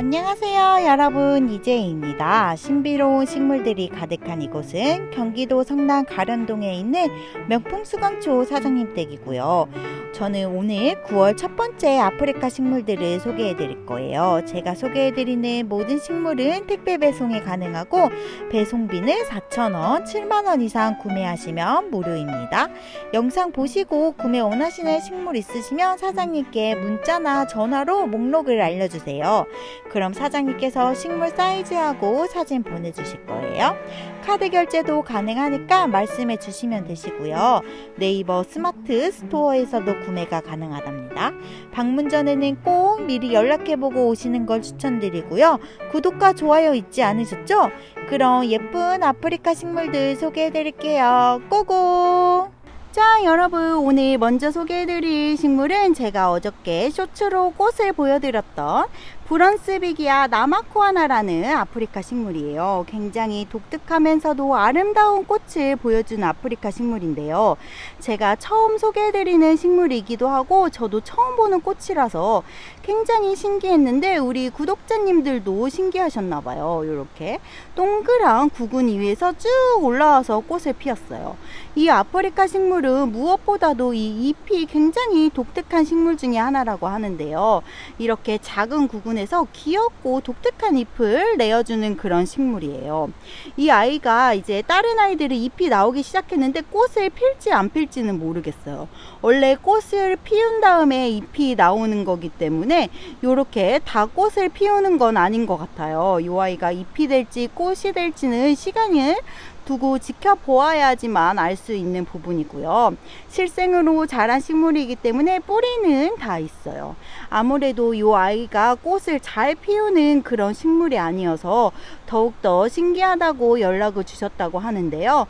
안녕하세요 여러분 이재희입니다. 신비로운 식물들이 가득한 이곳은 경기도 성남 가련동에 있는 명품 수강초 사장님 댁이고요. 저는 오늘 9월 첫 번째 아프리카 식물들을 소개해 드릴 거예요. 제가 소개해 드리는 모든 식물은 택배 배송이 가능하고 배송비는 4,000원, 7만원 이상 구매하시면 무료입니다. 영상 보시고 구매 원하시는 식물 있으시면 사장님께 문자나 전화로 목록을 알려주세요. 그럼 사장님께서 식물 사이즈하고 사진 보내주실 거예요. 카드 결제도 가능하니까 말씀해 주시면 되시고요. 네이버 스마트 스토어에서도 구매가 가능하답니다. 방문 전에는 꼭 미리 연락해보고 오시는 걸 추천드리고요. 구독과 좋아요 잊지 않으셨죠? 그럼 예쁜 아프리카 식물들 소개해 드릴게요. 고고! 자, 여러분, 오늘 먼저 소개해드릴 식물은 제가 어저께 쇼츠로 꽃을 보여드렸던 브런스비기아 나마코아나라는 아프리카 식물이에요. 굉장히 독특하면서도 아름다운 꽃을 보여주는 아프리카 식물인데요. 제가 처음 소개해드리는 식물이기도 하고 저도 처음 보는 꽃이라서 굉장히 신기했는데 우리 구독자님들도 신기하셨나봐요. 이렇게 동그란 구근이 위에서 쭉 올라와서 꽃을 피웠어요. 이 아프리카 식물은 무엇보다도 이 잎이 굉장히 독특한 식물 중에 하나라고 하는데요. 이렇게 작은 구근에 서 귀엽고 독특한 잎을 내어주는 그런 식물이에요. 이 아이가 이제 다른 아이들이 잎이 나오기 시작했는데 꽃을 필지 안 필지는 모르겠어요. 원래 꽃을 피운 다음에 잎이 나오는 거기 때문에 이렇게 다 꽃을 피우는 건 아닌 것 같아요. 이 아이가 잎이 될지 꽃이 될지는 시간을 두고 지켜보아야지만 알 수 있는 부분이고요. 실생으로 자란 식물이기 때문에 뿌리는 다 있어요. 아무래도 이 아이가 꽃을 잘 피우는 그런 식물이 아니어서 더욱더 신기하다고 연락을 주셨다고 하는데요.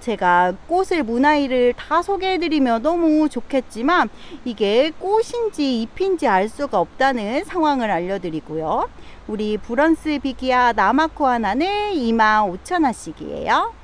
제가 꽃을 문아이를 다 소개해드리면 너무 좋겠지만 이게 꽃인지 잎인지 알 수가 없다는 상황을 알려드리고요. 우리 브런스 비기아 나마코아나는 25,000원씩이에요.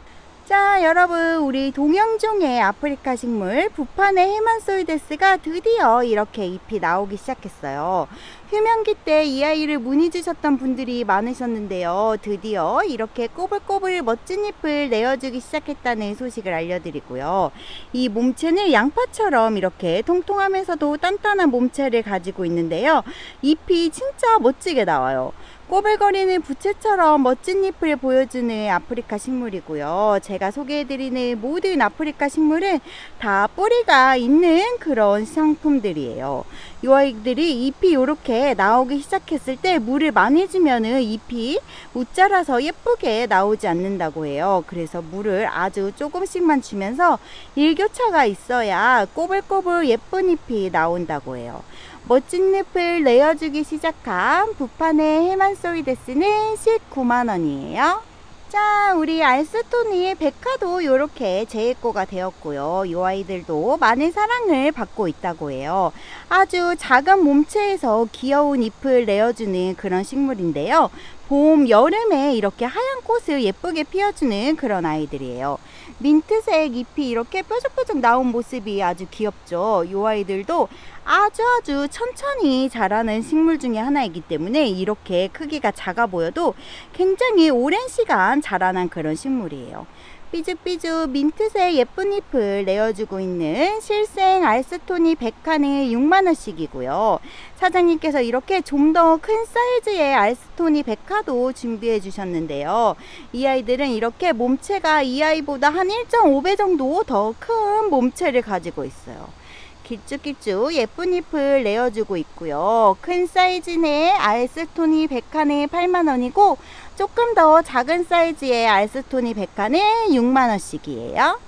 자 여러분 우리 동영종의 아프리카 식물 부판의 헤만소이데스가 드디어 이렇게 잎이 나오기 시작했어요. 휴면기 때 이 아이를 문의 주셨던 분들이 많으셨는데요. 드디어 이렇게 꼬불꼬불 멋진 잎을 내어주기 시작했다는 소식을 알려드리고요. 이 몸체는 양파처럼 이렇게 통통하면서도 단단한 몸체를 가지고 있는데요. 잎이 진짜 멋지게 나와요. 꼬불거리는 부채처럼 멋진 잎을 보여주는 아프리카 식물이고요. 제가 소개해드리는 모든 아프리카 식물은 다 뿌리가 있는 그런 상품들이에요. 이 아이들이 잎이 이렇게 나오기 시작했을 때 물을 많이 주면은 잎이 못 자라서 예쁘게 나오지 않는다고 해요. 그래서 물을 아주 조금씩만 주면서 일교차가 있어야 꼬불꼬불 예쁜 잎이 나온다고 해요. 멋진 잎을 내어주기 시작한 부판의 헤만소이데스는 19만원이에요. 자, 우리 알스토니 백화도 이렇게 재해고가 되었고요. 이 아이들도 많은 사랑을 받고 있다고 해요. 아주 작은 몸체에서 귀여운 잎을 내어주는 그런 식물인데요. 봄, 여름에 이렇게 하얀 꽃을 예쁘게 피워주는 그런 아이들이에요. 민트색 잎이 이렇게 뾰족뾰족 나온 모습이 아주 귀엽죠. 이 아이들도 아주 아주 천천히 자라는 식물 중에 하나이기 때문에 이렇게 크기가 작아 보여도 굉장히 오랜 시간 자라난 그런 식물이에요. 삐죽삐죽 민트색 예쁜 잎을 내어주고 있는 실생 알스토니 100칸에 6만원씩이고요. 사장님께서 이렇게 좀 더 큰 사이즈의 알스토니 100카도 준비해 주셨는데요. 이 아이들은 이렇게 몸체가 이 아이보다 한 1.5배 정도 더 큰 몸체를 가지고 있어요. 길쭉길쭉 예쁜 잎을 내어주고 있고요. 큰 사이즈의 알스토니 100칸에 8만원이고 조금 더 작은 사이즈의 알스토니 100칸에 6만원씩이에요.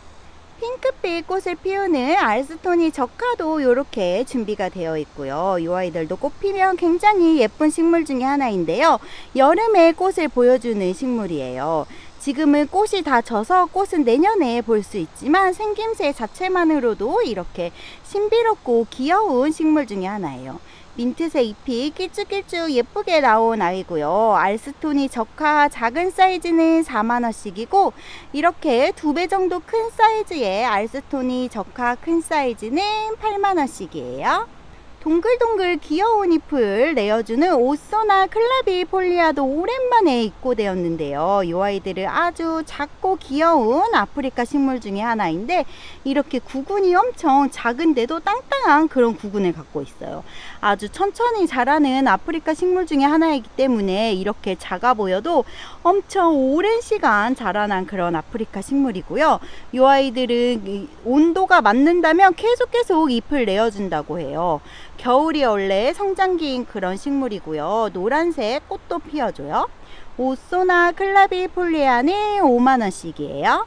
핑크빛 꽃을 피우는 알스토니 적화도 이렇게 준비가 되어 있고요. 이 아이들도 꽃 피면 굉장히 예쁜 식물 중에 하나인데요. 여름에 꽃을 보여주는 식물이에요. 지금은 꽃이 다 져서 꽃은 내년에 볼 수 있지만 생김새 자체만으로도 이렇게 신비롭고 귀여운 식물 중에 하나예요. 민트색 잎이 길쭉길쭉 예쁘게 나온 아이고요. 알스톤이 적화 작은 사이즈는 4만원씩이고 이렇게 두 배 정도 큰 사이즈의 알스톤이 적화 큰 사이즈는 8만원씩이에요. 동글동글 귀여운 잎을 내어주는 오소나 클라비 폴리아도 오랜만에 입고되었는데요. 이 아이들은 아주 작고 귀여운 아프리카 식물 중에 하나인데 이렇게 구근이 엄청 작은데도 땅땅한 그런 구근을 갖고 있어요. 아주 천천히 자라는 아프리카 식물 중에 하나이기 때문에 이렇게 작아 보여도 엄청 오랜 시간 자라난 그런 아프리카 식물이고요. 이 아이들은 이 온도가 맞는다면 계속 계속 잎을 내어준다고 해요. 겨울이 원래 성장기인 그런 식물이고요. 노란색 꽃도 피워줘요. 오소나 클라비 폴리아는 5만원씩이에요.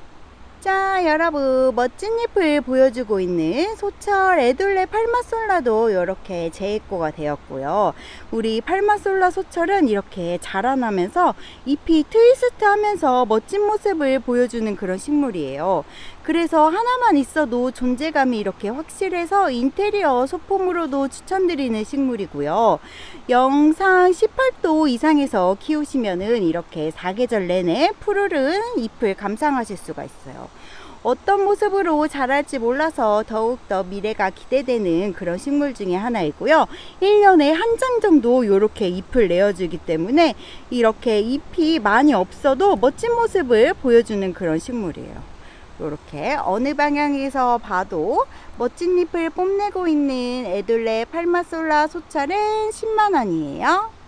자, 여러분, 멋진 잎을 보여주고 있는 소철 에둘레 팔마솔라도 이렇게 재입고가 되었고요. 우리 팔마솔라 소철은 이렇게 자라나면서 잎이 트위스트 하면서 멋진 모습을 보여주는 그런 식물이에요. 그래서 하나만 있어도 존재감이 이렇게 확실해서 인테리어 소품으로도 추천드리는 식물이고요. 영상 18도 이상에서 키우시면은 이렇게 사계절 내내 푸르른 잎을 감상하실 수가 있어요. 어떤 모습으로 자랄지 몰라서 더욱더 미래가 기대되는 그런 식물 중에 하나이고요. 1년에 한 장 정도 이렇게 잎을 내어주기 때문에 이렇게 잎이 많이 없어도 멋진 모습을 보여주는 그런 식물이에요. 이렇게 어느 방향에서 봐도 멋진 잎을 뽐내고 있는 에둘레 팔마솔라 소철은 10만원이에요.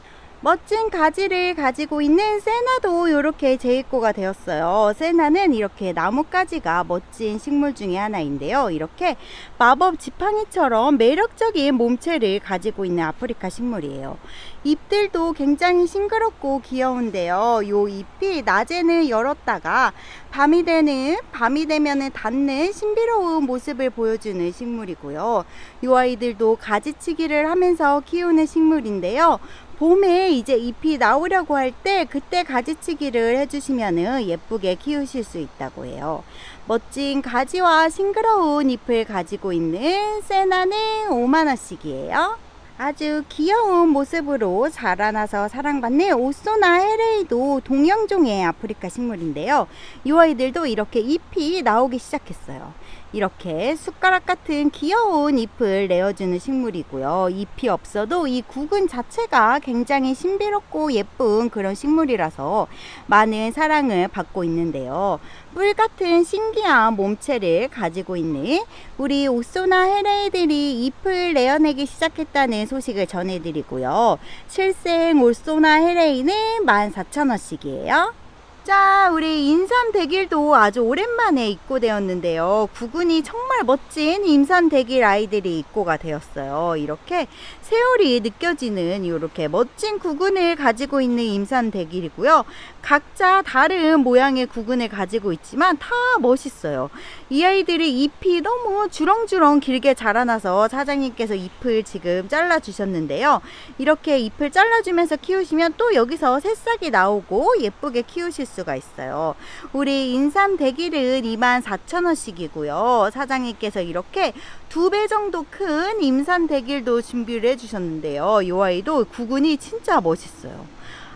멋진 가지를 가지고 있는 세나도 이렇게 재입고가 되었어요. 세나는 이렇게 나뭇가지가 멋진 식물 중에 하나인데요. 이렇게 마법 지팡이처럼 매력적인 몸체를 가지고 있는 아프리카 식물이에요. 잎들도 굉장히 싱그럽고 귀여운데요. 요 잎이 낮에는 열었다가 밤이 되는 밤이 되면은 닿는 신비로운 모습을 보여주는 식물이고요. 이 아이들도 가지치기를 하면서 키우는 식물인데요. 봄에 이제 잎이 나오려고 할 때 그때 가지치기를 해주시면은 예쁘게 키우실 수 있다고 해요. 멋진 가지와 싱그러운 잎을 가지고 있는 세나는 5만원씩이에요. 아주 귀여운 모습으로 자라나서 사랑받는 오소나 헤레이도 동영종의 아프리카 식물인데요. 이 아이들도 이렇게 잎이 나오기 시작했어요. 이렇게 숟가락 같은 귀여운 잎을 내어주는 식물이고요. 잎이 없어도 이 구근 자체가 굉장히 신비롭고 예쁜 그런 식물이라서 많은 사랑을 받고 있는데요. 뿔 같은 신기한 몸체를 가지고 있는 우리 오소나 헤레이들이 잎을 내어내기 시작했다는 소식을 전해드리고요. 칠생 오소나 헤레이는 14,000원씩이에요. 자, 우리 인삼 대길도 아주 오랜만에 입고되었는데요. 구근이 정말 멋진 인삼 대길 아이들이 입고가 되었어요. 이렇게 세월이 느껴지는 이렇게 멋진 구근을 가지고 있는 임산 대길이고요. 각자 다른 모양의 구근을 가지고 있지만 다 멋있어요. 이 아이들이 잎이 너무 주렁주렁 길게 자라나서 사장님께서 잎을 지금 잘라 주셨는데요. 이렇게 잎을 잘라주면서 키우시면 또 여기서 새싹이 나오고 예쁘게 키우실 수가 있어요. 우리 인삼 대길은 24,000원씩이고요. 사장님께서 이렇게 두 배 정도 큰 임산 대길도 준비를 해주셨는데요. 이 아이도 구근이 진짜 멋있어요.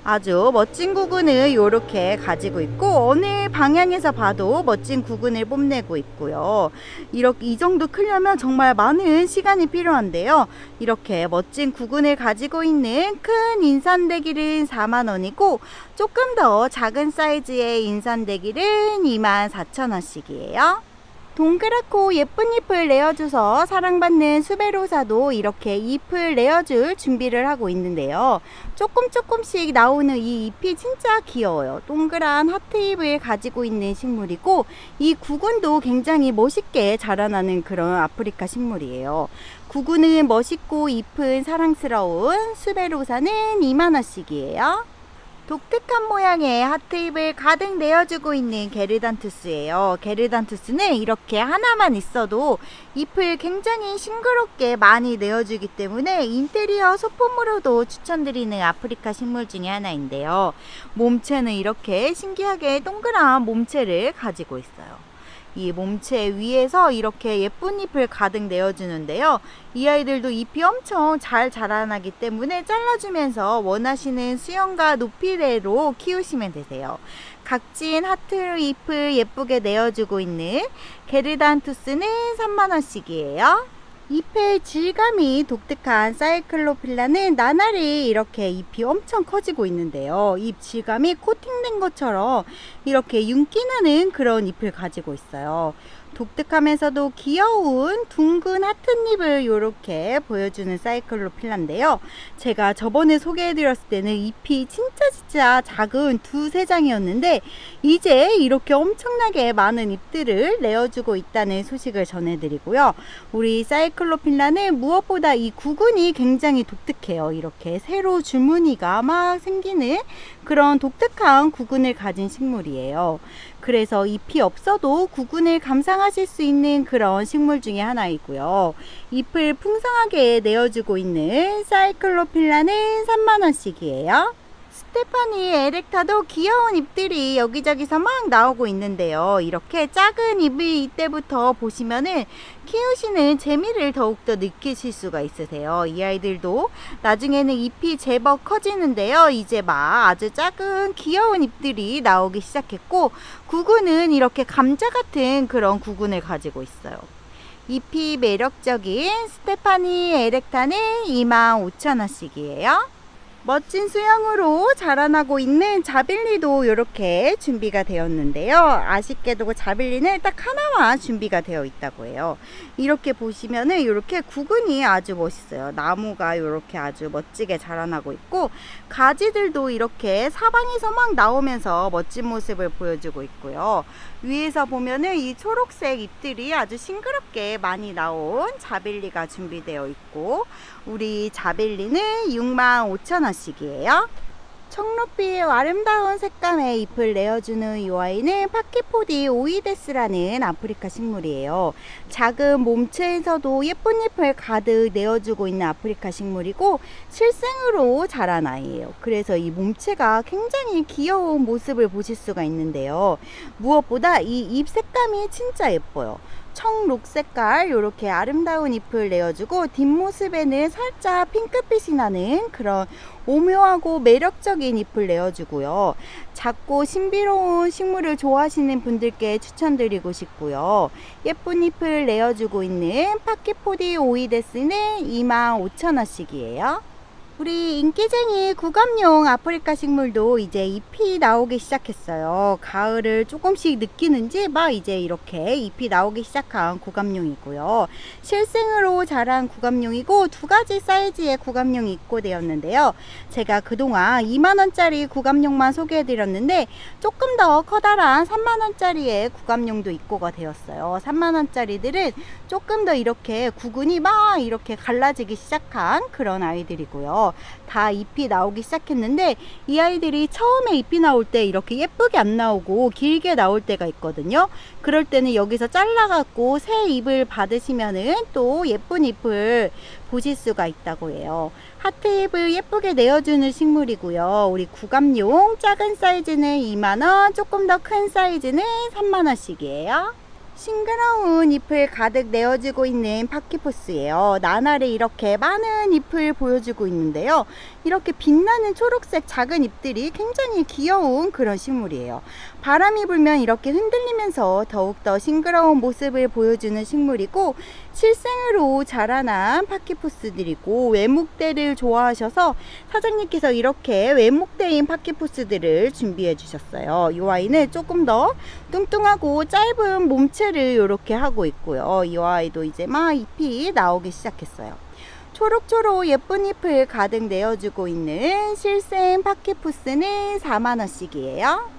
아주 멋진 구근을 이렇게 가지고 있고 어느 방향에서 봐도 멋진 구근을 뽐내고 있고요. 이렇게 이 정도 크려면 정말 많은 시간이 필요한데요. 이렇게 멋진 구근을 가지고 있는 큰 인산대길은 4만 원이고 조금 더 작은 사이즈의 인산대길은 2만 4천 원씩이에요. 동그랗고 예쁜 잎을 내어줘서 사랑받는 수베로사도 이렇게 잎을 내어줄 준비를 하고 있는데요. 조금 조금씩 나오는 이 잎이 진짜 귀여워요. 동그란 하트 잎을 가지고 있는 식물이고 이 구근도 굉장히 멋있게 자라나는 그런 아프리카 식물이에요. 구근은 멋있고 잎은 사랑스러운 수베로사는 2만원씩이에요. 독특한 모양의 하트잎을 가득 내어주고 있는 게르단투스예요. 게르단투스는 이렇게 하나만 있어도 잎을 굉장히 싱그럽게 많이 내어주기 때문에 인테리어 소품으로도 추천드리는 아프리카 식물 중에 하나인데요. 몸체는 이렇게 신기하게 동그란 몸체를 가지고 있어요. 이 몸체 위에서 이렇게 예쁜 잎을 가득 내어주는데요. 이 아이들도 잎이 엄청 잘 자라나기 때문에 잘라주면서 원하시는 수영과 높이대로 키우시면 되세요. 각진 하트 잎을 예쁘게 내어주고 있는 게르단투스는 3만원씩이에요. 잎의 질감이 독특한 사이클로필라는 나날이 이렇게 잎이 엄청 커지고 있는데요. 잎 질감이 코팅된 것처럼 이렇게 윤기 나는 그런 잎을 가지고 있어요. 독특하면서도 귀여운 둥근 하트잎을 이렇게 보여주는 사이클로필라인데요. 제가 저번에 소개해드렸을 때는 잎이 진짜 진짜 작은 두세 장이었는데 이제 이렇게 엄청나게 많은 잎들을 내어주고 있다는 소식을 전해드리고요. 우리 사이클로필라는 무엇보다 이 구근이 굉장히 독특해요. 이렇게 새로 줄무늬가 막 생기는 그런 독특한 구근을 가진 식물이에요. 그래서 잎이 없어도 구근을 감상하실 수 있는 그런 식물 중에 하나이고요. 잎을 풍성하게 내어주고 있는 사이클로필라는 3만원씩이에요. 스테파니 에렉타도 귀여운 잎들이 여기저기서 막 나오고 있는데요. 이렇게 작은 잎을 이때부터 보시면은 키우시는 재미를 더욱더 느끼실 수가 있으세요. 이 아이들도 나중에는 잎이 제법 커지는데요. 이제 막 아주 작은 귀여운 잎들이 나오기 시작했고 구근은 이렇게 감자 같은 그런 구근을 가지고 있어요. 잎이 매력적인 스테파니 에렉타는 25,000원씩이에요. 멋진 수영으로 자라나고 있는 자빌리도 이렇게 준비가 되었는데요. 아쉽게도 자빌리는 딱 하나만 준비가 되어 있다고 해요. 이렇게 보시면은 이렇게 구근이 아주 멋있어요. 나무가 이렇게 아주 멋지게 자라나고 있고 가지들도 이렇게 사방에서 막 나오면서 멋진 모습을 보여주고 있고요. 위에서 보면은 이 초록색 잎들이 아주 싱그럽게 많이 나온 자빌리가 준비되어 있고 우리 자빌리는 65,000원씩이에요. 청록빛 아름다운 색감의 잎을 내어주는 이 아이는 파키포디 오이데스라는 아프리카 식물이에요. 작은 몸체에서도 예쁜 잎을 가득 내어주고 있는 아프리카 식물이고 실생으로 자란 아이예요. 그래서 이 몸체가 굉장히 귀여운 모습을 보실 수가 있는데요. 무엇보다 이 잎 색감이 진짜 예뻐요. 청록 색깔 이렇게 아름다운 잎을 내어주고 뒷모습에는 살짝 핑크빛이 나는 그런 오묘하고 매력적인 잎을 내어주고요. 작고 신비로운 식물을 좋아하시는 분들께 추천드리고 싶고요. 예쁜 잎을 내어주고 있는 파키포디 오이데스는 25,000원씩이에요. 우리 인기쟁이 구감용 아프리카 식물도 이제 잎이 나오기 시작했어요. 가을을 조금씩 느끼는지 막 이제 이렇게 잎이 나오기 시작한 구감용이고요. 실생으로 자란 구감용이고 두 가지 사이즈의 구감용이 입고되었는데요. 제가 그동안 2만원짜리 구감용만 소개해드렸는데 조금 더 커다란 3만원짜리의 구감용도 입고가 되었어요. 3만원짜리들은 조금 더 이렇게 구근이 막 이렇게 갈라지기 시작한 그런 아이들이고요. 다 잎이 나오기 시작했는데 이 아이들이 처음에 잎이 나올 때 이렇게 예쁘게 안 나오고 길게 나올 때가 있거든요. 그럴 때는 여기서 잘라갖고 새 잎을 받으시면은 또 예쁜 잎을 보실 수가 있다고 해요. 하트 잎을 예쁘게 내어주는 식물이고요. 우리 구감용 작은 사이즈는 2만원, 조금 더 큰 사이즈는 3만원씩이에요. 싱그러운 잎을 가득 내어주고 있는 파키포스예요. 나날에 이렇게 많은 잎을 보여주고 있는데요. 이렇게 빛나는 초록색 작은 잎들이 굉장히 귀여운 그런 식물이에요. 바람이 불면 이렇게 흔들리면서 더욱더 싱그러운 모습을 보여주는 식물이고 실생으로 자라난 파키포스들이고 외목대를 좋아하셔서 사장님께서 이렇게 외목대인 파키포스들을 준비해 주셨어요. 이 아이는 조금 더 뚱뚱하고 짧은 몸체를 이렇게 하고 있고요. 이 아이도 이제 막 잎이 나오기 시작했어요. 초록초록 예쁜 잎을 가득 내어주고 있는 실생 파키푸스는 4만원씩이에요.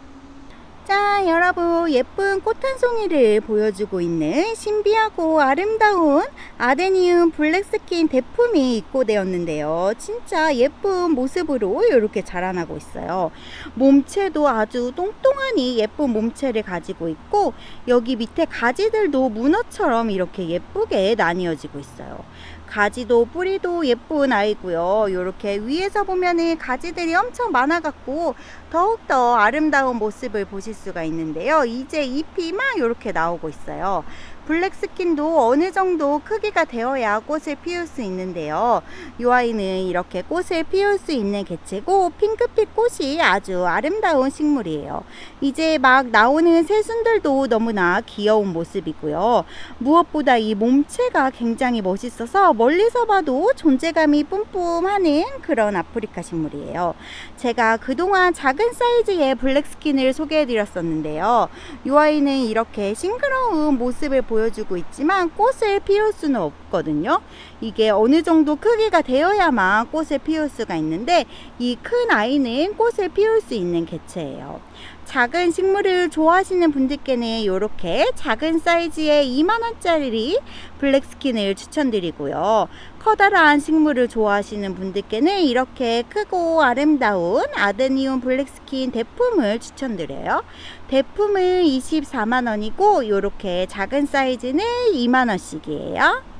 자, 여러분, 예쁜 꽃 한 송이를 보여주고 있는 신비하고 아름다운 아데니움 블랙스킨 대품이 입고되었는데요. 진짜 예쁜 모습으로 이렇게 자라나고 있어요. 몸체도 아주 똥똥하니 예쁜 몸체를 가지고 있고, 여기 밑에 가지들도 문어처럼 이렇게 예쁘게 나뉘어지고 있어요. 가지도 뿌리도 예쁜 아이고요. 이렇게 위에서 보면은 가지들이 엄청 많아갖고 더욱더 아름다운 모습을 보실 수가 있는데요. 이제 잎이 막 이렇게 나오고 있어요. 블랙스킨도 어느 정도 크기가 되어야 꽃을 피울 수 있는데요. 이 아이는 이렇게 꽃을 피울 수 있는 개체고 핑크빛 꽃이 아주 아름다운 식물이에요. 이제 막 나오는 새순들도 너무나 귀여운 모습이고요. 무엇보다 이 몸체가 굉장히 멋있어서 멀리서 봐도 존재감이 뿜뿜하는 그런 아프리카 식물이에요. 제가 그동안 작은 사이즈의 블랙스킨을 소개해 드렸었는데요. 이 아이는 이렇게 싱그러운 모습을 보여 주고 있지만 꽃을 피울 수는 없거든요. 이게 어느 정도 크기가 되어야만 꽃을 피울 수가 있는데 이 큰 아이는 꽃을 피울 수 있는 개체예요. 작은 식물을 좋아하시는 분들께는 이렇게 작은 사이즈의 2만원짜리 블랙스킨을 추천드리고요. 커다란 식물을 좋아하시는 분들께는 이렇게 크고 아름다운 아데니움 블랙스킨 대품을 추천드려요. 대품은 24만원이고 이렇게 작은 사이즈는 2만원씩이에요.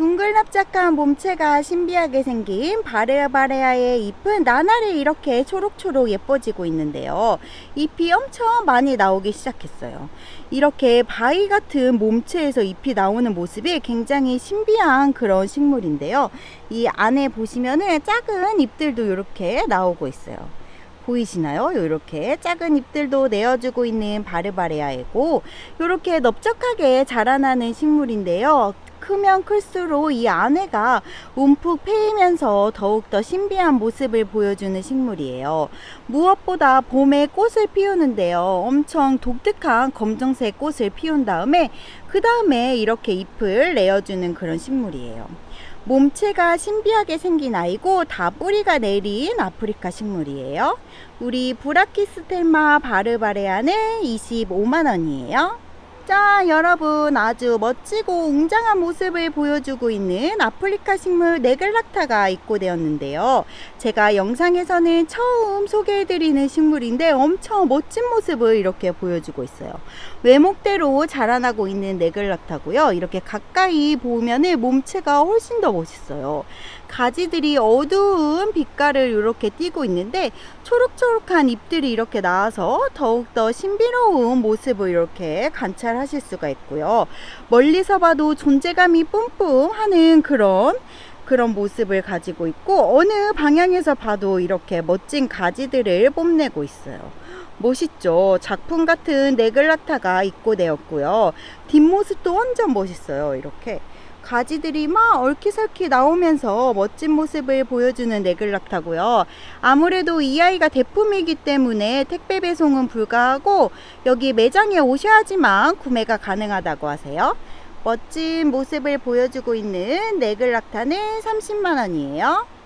둥글 납작한 몸체가 신비하게 생긴 바레바레아의 잎은 나날이 이렇게 초록초록 예뻐지고 있는데요. 잎이 엄청 많이 나오기 시작했어요. 이렇게 바위 같은 몸체에서 잎이 나오는 모습이 굉장히 신비한 그런 식물인데요. 이 안에 보시면은 작은 잎들도 이렇게 나오고 있어요. 보이시나요? 이렇게 작은 잎들도 내어주고 있는 바르바레아이고 이렇게 넓적하게 자라나는 식물인데요. 크면 클수록 이 안에가 움푹 패이면서 더욱더 신비한 모습을 보여주는 식물이에요. 무엇보다 봄에 꽃을 피우는데요. 엄청 독특한 검정색 꽃을 피운 다음에 그 다음에 이렇게 잎을 내어주는 그런 식물이에요. 몸체가 신비하게 생긴 아이고 다 뿌리가 내린 아프리카 식물이에요. 우리 브라키스텔마 바르바레아는 25만원이에요. 자, 여러분 아주 멋지고 웅장한 모습을 보여주고 있는 아프리카 식물 네글락타가 입고되었는데요. 제가 영상에서는 처음 소개해드리는 식물인데 엄청 멋진 모습을 이렇게 보여주고 있어요. 외목대로 자라나고 있는 네글락타고요. 이렇게 가까이 보면은 몸체가 훨씬 더 멋있어요. 가지들이 어두운 빛깔을 이렇게 띠고 있는데 초록초록한 잎들이 이렇게 나와서 더욱더 신비로운 모습을 이렇게 관찰하실 수가 있고요. 멀리서 봐도 존재감이 뿜뿜 하는 그런 그런 모습을 가지고 있고 어느 방향에서 봐도 이렇게 멋진 가지들을 뽐내고 있어요. 멋있죠. 작품 같은 네글라타가 입고되었고요. 뒷모습도 완전 멋있어요. 이렇게 가지들이 막 얼키설키 나오면서 멋진 모습을 보여주는 네글락타고요. 아무래도 이 아이가 대품이기 때문에 택배 배송은 불가하고 여기 매장에 오셔야지만 구매가 가능하다고 하세요. 멋진 모습을 보여주고 있는 네글락타는 30만 원이에요.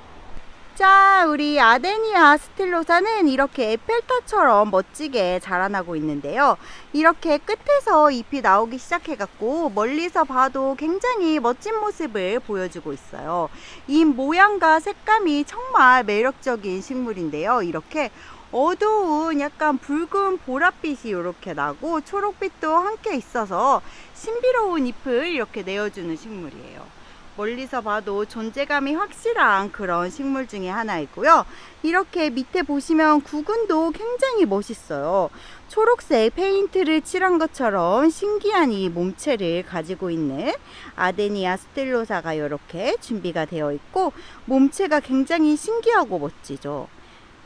자, 우리 아데니아 스틸로사는 이렇게 에펠탑처럼 멋지게 자라나고 있는데요. 이렇게 끝에서 잎이 나오기 시작해갖고 멀리서 봐도 굉장히 멋진 모습을 보여주고 있어요. 잎 모양과 색감이 정말 매력적인 식물인데요. 이렇게 어두운 약간 붉은 보랏빛이 이렇게 나고 초록빛도 함께 있어서 신비로운 잎을 이렇게 내어주는 식물이에요. 멀리서 봐도 존재감이 확실한 그런 식물 중에 하나이고요. 이렇게 밑에 보시면 구근도 굉장히 멋있어요. 초록색 페인트를 칠한 것처럼 신기한 이 몸체를 가지고 있는 아데니아 스텔로사가 이렇게 준비가 되어 있고 몸체가 굉장히 신기하고 멋지죠.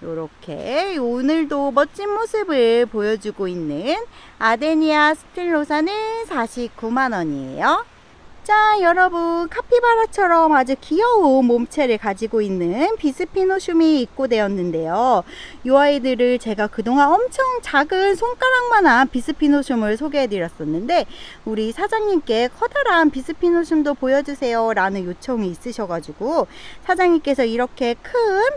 이렇게 오늘도 멋진 모습을 보여주고 있는 아데니아 스틸로사는 49만원이에요. 자, 여러분, 카피바라처럼 아주 귀여운 몸체를 가지고 있는 비스피노슘이 입고되었는데요. 이 아이들을 제가 그동안 엄청 작은 손가락만한 비스피노슘을 소개해드렸었는데, 우리 사장님께 커다란 비스피노슘도 보여주세요. 라는 요청이 있으셔가지고, 사장님께서 이렇게 큰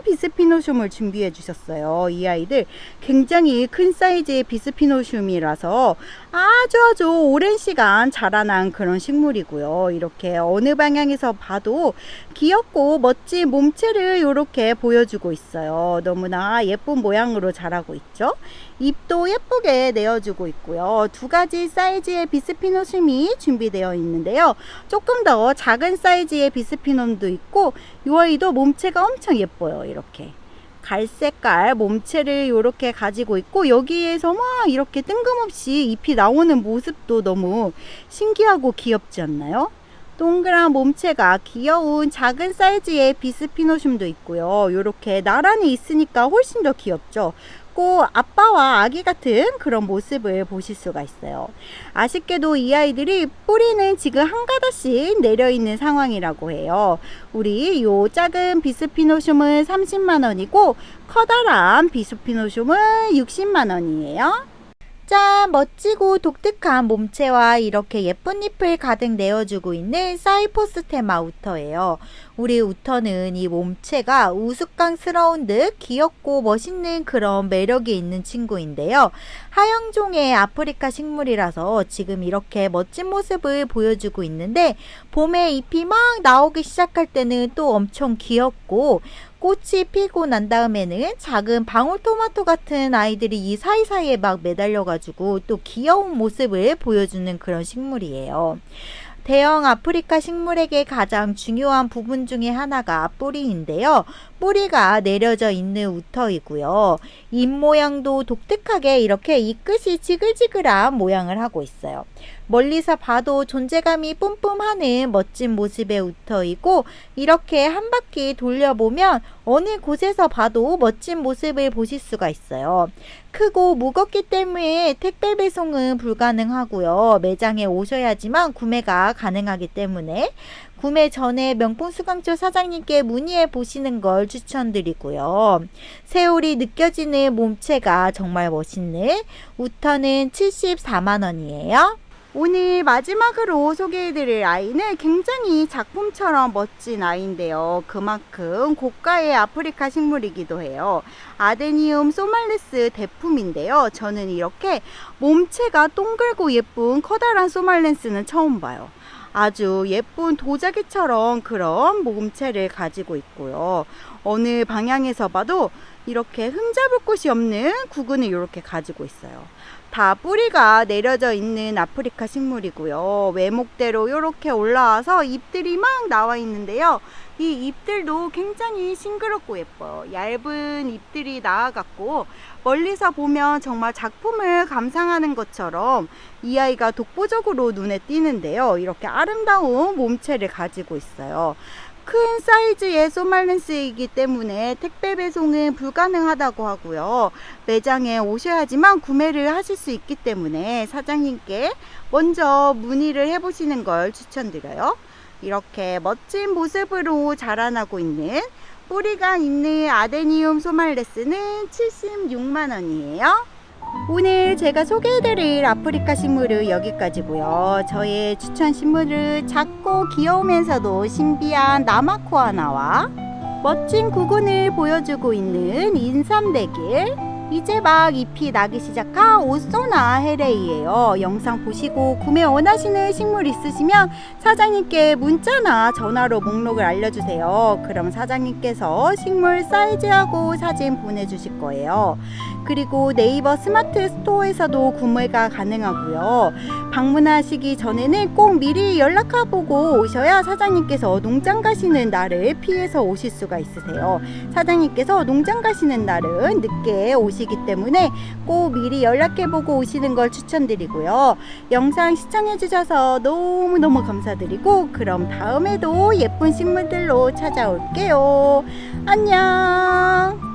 비스피노슘을 준비해 주셨어요. 이 아이들 굉장히 큰 사이즈의 비스피노슘이라서 아주 아주 오랜 시간 자라난 그런 식물이고요. 이렇게 어느 방향에서 봐도 귀엽고 멋진 몸체를 이렇게 보여주고 있어요. 너무나 예쁜 모양으로 자라고 있죠. 잎도 예쁘게 내어주고 있고요. 두 가지 사이즈의 비스피노즘이 준비되어 있는데요. 조금 더 작은 사이즈의 비스피놈도 있고 이 아이도 몸체가 엄청 예뻐요. 이렇게. 갈색깔 몸체를 이렇게 가지고 있고 여기에서 막 이렇게 뜬금없이 잎이 나오는 모습도 너무 신기하고 귀엽지 않나요? 동그란 몸체가 귀여운 작은 사이즈의 비스피노슘도 있고요. 이렇게 나란히 있으니까 훨씬 더 귀엽죠. 꼭 아빠와 아기 같은 그런 모습을 보실 수가 있어요. 아쉽게도 이 아이들이 뿌리는 지금 한 가닥씩 내려 있는 상황이라고 해요. 우리 요 작은 비스피노슘은 30만 원이고 커다란 비스피노슘은 60만 원이에요. 짠! 멋지고 독특한 몸체와 이렇게 예쁜 잎을 가득 내어주고 있는 사이포스 테마 우터예요. 우리 우터는 이 몸체가 우스꽝스러운 듯 귀엽고 멋있는 그런 매력이 있는 친구인데요. 하영종의 아프리카 식물이라서 지금 이렇게 멋진 모습을 보여주고 있는데 봄에 잎이 막 나오기 시작할 때는 또 엄청 귀엽고 꽃이 피고 난 다음에는 작은 방울토마토 같은 아이들이 이 사이사이에 막 매달려가지고 또 귀여운 모습을 보여주는 그런 식물이에요. 대형 아프리카 식물에게 가장 중요한 부분 중에 하나가 뿌리인데요. 뿌리가 내려져 있는 우터이고요. 잎 모양도 독특하게 이렇게 이 끝이 지글지글한 모양을 하고 있어요. 멀리서 봐도 존재감이 뿜뿜하는 멋진 모습의 우터이고 이렇게 한 바퀴 돌려보면 어느 곳에서 봐도 멋진 모습을 보실 수가 있어요. 크고 무겁기 때문에 택배 배송은 불가능하고요. 매장에 오셔야지만 구매가 가능하기 때문에 구매 전에 명품 수강초 사장님께 문의해 보시는 걸 추천드리고요. 세월이 느껴지는 몸체가 정말 멋있는 우터는 74만 원이에요. 오늘 마지막으로 소개해드릴 아이는 굉장히 작품처럼 멋진 아이인데요. 그만큼 고가의 아프리카 식물이기도 해요. 아데니움 소말레스 대품인데요. 저는 이렇게 몸체가 동글고 예쁜 커다란 소말렌스는 처음 봐요. 아주 예쁜 도자기처럼 그런 몸체를 가지고 있고요. 어느 방향에서 봐도 이렇게 흠잡을 곳이 없는 구근을 이렇게 가지고 있어요. 다 뿌리가 내려져 있는 아프리카 식물이고요. 외목대로 이렇게 올라와서 잎들이 막 나와 있는데요. 이 잎들도 굉장히 싱그럽고 예뻐요. 얇은 잎들이 나와갖고 멀리서 보면 정말 작품을 감상하는 것처럼 이 아이가 독보적으로 눈에 띄는데요. 이렇게 아름다운 몸체를 가지고 있어요. 큰 사이즈의 소말렌스이기 때문에 택배 배송은 불가능하다고 하고요. 매장에 오셔야지만 구매를 하실 수 있기 때문에 사장님께 먼저 문의를 해보시는 걸 추천드려요. 이렇게 멋진 모습으로 자라나고 있는 뿌리가 있는 아데니움 소말레스는 76만 원이에요. 오늘 제가 소개해드릴 아프리카 식물은 여기까지고요. 저의 추천 식물은 작고 귀여우면서도 신비한 나마코아나와 멋진 구근을 보여주고 있는 인삼대길 이제 막 잎이 나기 시작한 오소나 헤레이예요. 영상 보시고 구매 원하시는 식물 있으시면 사장님께 문자나 전화로 목록을 알려주세요. 그럼 사장님께서 식물 사이즈하고 사진 보내주실 거예요. 그리고 네이버 스마트 스토어에서도 구매가 가능하고요. 방문하시기 전에는 꼭 미리 연락하고 오셔야 사장님께서 농장 가시는 날을 피해서 오실 수가 있으세요. 사장님께서 농장 가시는 날은 늦게 오시기 때문에 꼭 미리 연락해보고 오시는 걸 추천드리고요. 영상 시청해주셔서 너무너무 감사드리고 그럼 다음에도 예쁜 식물들로 찾아올게요. 안녕!